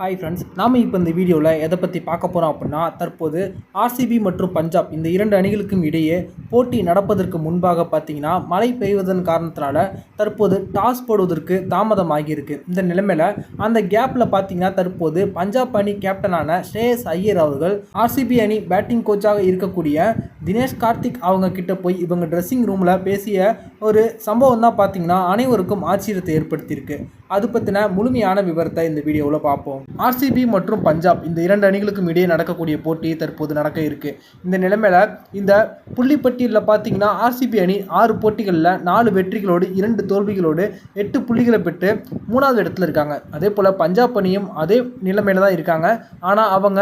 Hi friends நாம் இப்போ இந்த வீடியோவில் எதை பற்றி பார்க்க போகிறோம் அப்படின்னா தற்போது ஆர்சிபி மற்றும் பஞ்சாப் இந்த இரண்டு அணிகளுக்கும் இடையே போட்டி நடப்பதற்கு முன்பாக பார்த்தீங்கன்னா மழை பெய்வதன் காரணத்தினால தற்போது டாஸ் போடுவதற்கு தாமதமாகியிருக்கு. இந்த நிலைமையில் அந்த கேப்பில் பார்த்தீங்கன்னா தற்போது பஞ்சாப் அணி கேப்டனான ஸ்ரேயஸ் ஐயர் அவர்கள் ஆர்சிபி அணி பேட்டிங் கோச்சாக இருக்கக்கூடிய தினேஷ் கார்த்திக் அவங்க கிட்ட போய் இவங்க ட்ரெஸ்ஸிங் ரூமில் பேசிய ஒரு சம்பவம் தான் பார்த்தீங்கன்னா அனைவருக்கும் ஆச்சரியத்தை ஏற்படுத்தியிருக்கு. அது பற்றின முழுமையான விவரத்தை இந்த வீடியோவில் பார்ப்போம். ஆர்சிபி மற்றும் பஞ்சாப் இந்த இரண்டு அணிகளுக்கும் இடையே நடக்கக்கூடிய போட்டி தற்போது நடக்க இருக்குது இந்த நிலைமையில் இந்த புள்ளிப்பட்டியலில் பார்த்தீங்கன்னா ஆர்சிபி அணி ஆறு போட்டிகளில் நாலு வெற்றிகளோடு இரண்டு தோல்விகளோடு எட்டு புள்ளிகளை பெற்று மூணாவது இடத்துல இருக்காங்க. அதே போல் பஞ்சாப் அணியும் அதே நிலைமையில தான் இருக்காங்க. ஆனால் அவங்க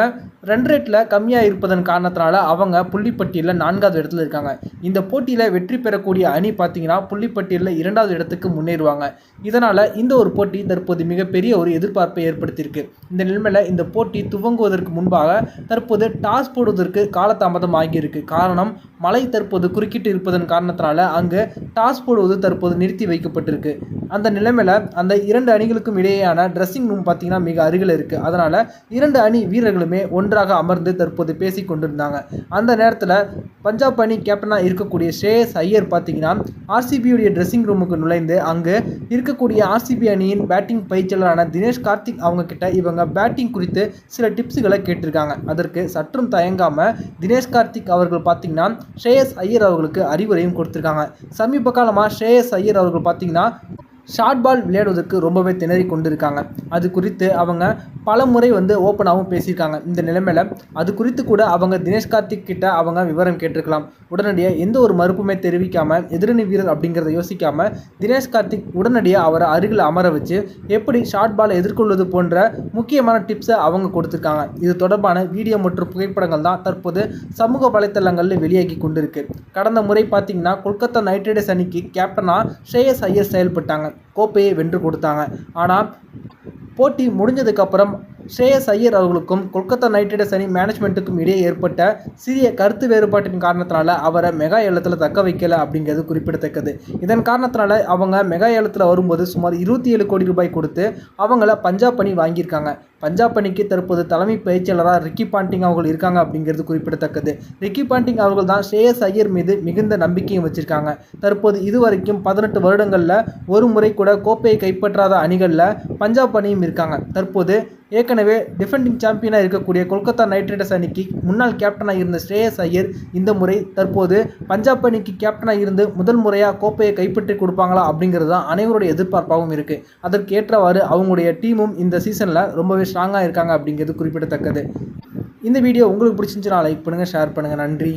ரன் ரேட்டில் கம்மியாக இருப்பதன் காரணத்தினால அவங்க புள்ளிப்பட்டியலில் நான்காவது இடத்துல இருக்காங்க. இந்த போட்டியில் வெற்றி பெறக்கூடிய அணி பார்த்தீங்கன்னா புள்ளிப்பட்டியலில் இரண்டாவது இடத்துக்கு முன்னேறுவாங்க. இதனால் இந்த ஒரு போட்டி தற்போது மிகப்பெரிய ஒரு எதிர்பார்ப்பை ஏற்படுத்தியிருக்கு. இந்த நிலைமையில் இந்த போட்டி துவங்குவதற்கு முன்பாக தற்போது டாஸ் போடுவதற்கு காலதாமதம் ஆகியிருக்கு. காரணம் மழை தற்போது குறுக்கிட்டு இருப்பதன் காரணத்தினால அங்கு டாஸ் போடுவது தற்போது நிறுத்தி வைக்கப்பட்டிருக்கு. அந்த நிலைமையில் அந்த இரண்டு அணிகளுக்கும் இடையேயான ட்ரெஸ்ஸிங் ரூம் பார்த்தீங்கன்னா மிக அருகில் இருக்குது அதனால் இரண்டு அணி வீரர்களுமே ஒன்றாக அமர்ந்து தற்போது பேசி கொண்டிருந்தாங்க. அந்த நேரத்தில் பஞ்சாப் அணி கேப்டனாக இருக்கக்கூடிய ஸ்ரேயஸ் ஐயர் பார்த்தீங்கன்னா ஆர்சிபியுடைய ட்ரெஸ்ஸிங் ரூமுக்கு நுழைந்து அங்கு இருக்கக்கூடிய ஆர்சிபி அணியின் பேட்டிங் பயிற்சியாளரான தினேஷ் கார்த்திக் அவங்க கிட்ட இவங்க பேட்டிங் குறித்து சில டிப்ஸுகளை கேட்டிருக்காங்க. அதற்கு சற்றும் தயங்காமல் தினேஷ் கார்த்திக் அவர்கள் பார்த்தீங்கன்னா ஸ்ரேயஸ் ஐயர் அவர்களுக்கு அறிவுரையும் கொடுத்துருக்காங்க. சமீப காலமாக ஸ்ரேயஸ் ஐயர் அவர்கள் பார்த்தீங்கன்னா ஷார்ட் பால் விளையாடுவதற்கு ரொம்பவே திணறி கொண்டிருக்காங்க. அது குறித்து அவங்க பல முறை வந்து ஓப்பனாகவும் பேசியிருக்காங்க. இந்த நிலைமையில் அது குறித்து கூட அவங்க தினேஷ் கார்த்திக் கிட்ட அவங்க விவரம் கேட்டிருக்கலாம். உடனடியாக எந்த ஒரு மறுப்புமே தெரிவிக்காமல் எதிரணி வீரர் அப்படிங்கிறத யோசிக்காமல் தினேஷ் கார்த்திக் உடனடியாக அவரை அருகில் அமர வச்சு எப்படி ஷார்ட் பாலை எதிர்கொள்வது போன்ற முக்கியமான டிப்ஸை அவங்க கொடுத்துருக்காங்க. இது தொடர்பான வீடியோ மற்றும் புகைப்படங்கள் தான் தற்போது சமூக வலைத்தளங்களில் வெளியாகி கொண்டிருக்கு. கடந்த முறை பார்த்தீங்கன்னா கொல்கத்தா நைட் ரைடர்ஸ் அணிக்கு கேப்டனாக ஸ்ரேயஸ் ஐயர் செயல்பட்டாங்க. கோப்பையை வென்று கொடுத்தாங்க. ஆனால் போட்டி முடிஞ்சதுக்கப்புறம் ஸ்ரேயஸ் ஐயர் அவர்களுக்கும் கொல்கத்தா நைட் ரைடர்ஸ் அணி மேனேஜ்மெண்ட்டுக்கும் இடையே ஏற்பட்ட சிறிய கருத்து வேறுபாட்டின் காரணத்தினால அவரை மெகா ஏலத்தில் தக்க வைக்கல அப்படிங்கிறது குறிப்பிடத்தக்கது. இதன் காரணத்தினால அவங்க மெகா ஏலத்தில் வரும்போது சுமார் இருபத்தி ஏழு கோடி ரூபாய் கொடுத்து அவங்கள பஞ்சாப் அணி வாங்கியிருக்காங்க. பஞ்சாப் அணிக்கு தற்போது தலைமை பயிற்சியாளராக ரிக்கி பாண்டிங் அவர்கள் இருக்காங்க அப்படிங்கிறது குறிப்பிடத்தக்கது. ரிக்கி பாண்டிங் அவர்கள் தான் ஸ்ரேயஸ் ஐயர் மீது மிகுந்த நம்பிக்கையும் வச்சிருக்காங்க. தற்போது இதுவரைக்கும் பதினெட்டு வருடங்களில் ஒரு முறை கூட கோப்பையை கைப்பற்றாத அணிகளில் பஞ்சாப் அணியும் இருக்காங்க. தற்போது ஏற்கனவே டிஃபெண்டிங் சாம்பியனாக இருக்கக்கூடிய கொல்கத்தா நைட் ரைடர்ஸ் அணிக்கு முன்னாள் கேப்டனாக இருந்த ஸ்ரேயஸ் ஐயர் இந்த முறை தற்போது பஞ்சாப் அணிக்கு கேப்டனாக இருந்து முதல் முறையாக கோப்பையை கைப்பற்றி கொடுப்பாங்களா அப்படிங்கிறது தான் அனைவருடைய எதிர்பார்ப்பாகவும் இருக்குது அதற்கு ஏற்றவாறு அவங்களுடைய டீமும் இந்த சீசனில் ரொம்பவே ஸ்ட்ராங்காக இருக்காங்க அப்படிங்கிறது குறிப்பிடத்தக்கது. இந்த வீடியோ உங்களுக்கு பிடிச்சிருந்துச்சுன்னா லைக் பண்ணுங்கள் ஷேர் பண்ணுங்கள் நன்றி.